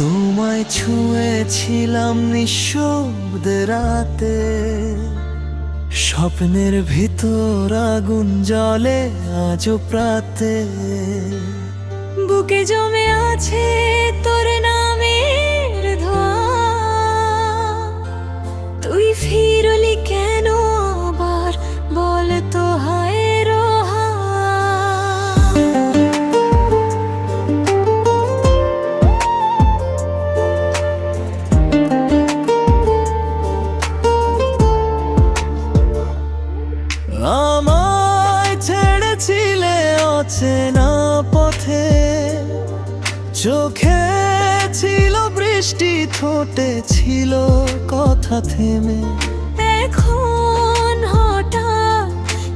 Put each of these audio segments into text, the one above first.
তোমায় ছুঁয়েছিলাম নিঃশব্দ রাতে। স্বপ্নের ভিতর আগুন জলে আজও প্রাতে। বুকে জমে আছে তোর না অচেনা পথে? চোখে ছিল বৃষ্টি ঠোঁটে ছিল কথা থেমে। এখন হঠাৎ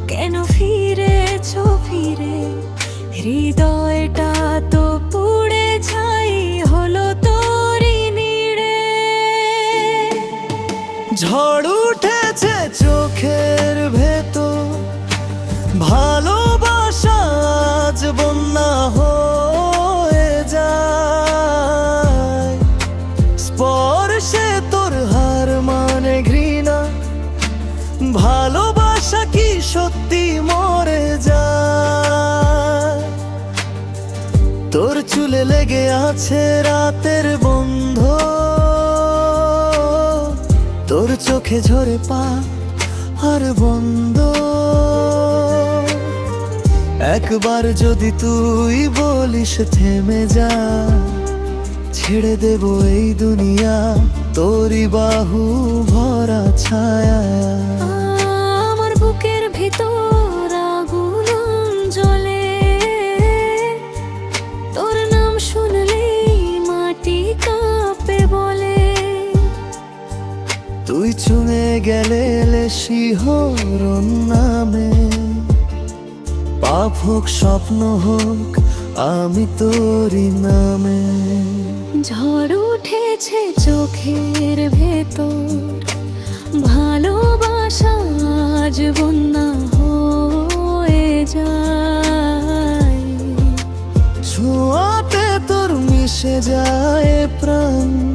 কেন ফিরেছ ফিরে? হৃদয়টা তো পুড়ে ছাই হলো তোরই নিড়ে। ঝড় উঠেছে তোর চুলে লেগে আছে রাতের বন্ধ। তোর চোখে ঝরে পা আর বন্ধ। একবার যদি তুই বলিস থেমে যা, ছেড়ে দেব এই দুনিয়া, তোরই বাহু ভরা ছায়া। গেলে শিহরণ নামে। পাপ হোক স্বপ্ন হোক আমি তোরই নামে। ঝড় উঠেছে চোখের ভেতর ভালোবাসা আজ বন্যা হয়ে যায়। ছোঁয়াতে তোর মিশে যায় প্রাণ।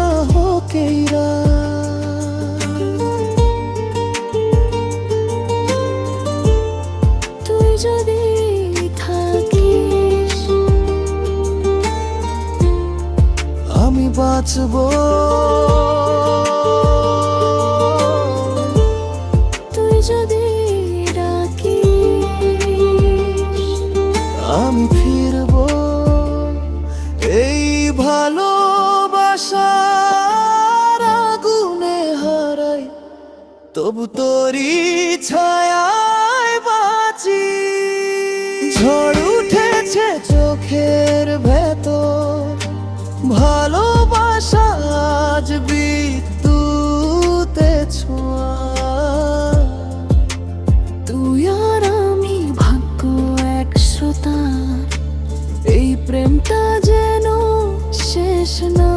না হোক। তুই যদি থাকিস আমি বাঁচবো তুই এই ভালোবাসার তবু তোরি ছায় বাঁচি। ঝড় উঠেছে চোখের ভেতর। ভালোবাসা আজ বিদ্যুতে ছোঁয়া। তুই আর আমি ভাগ্য এক শ্রোতা। এই প্রেমটা যেন শেষ না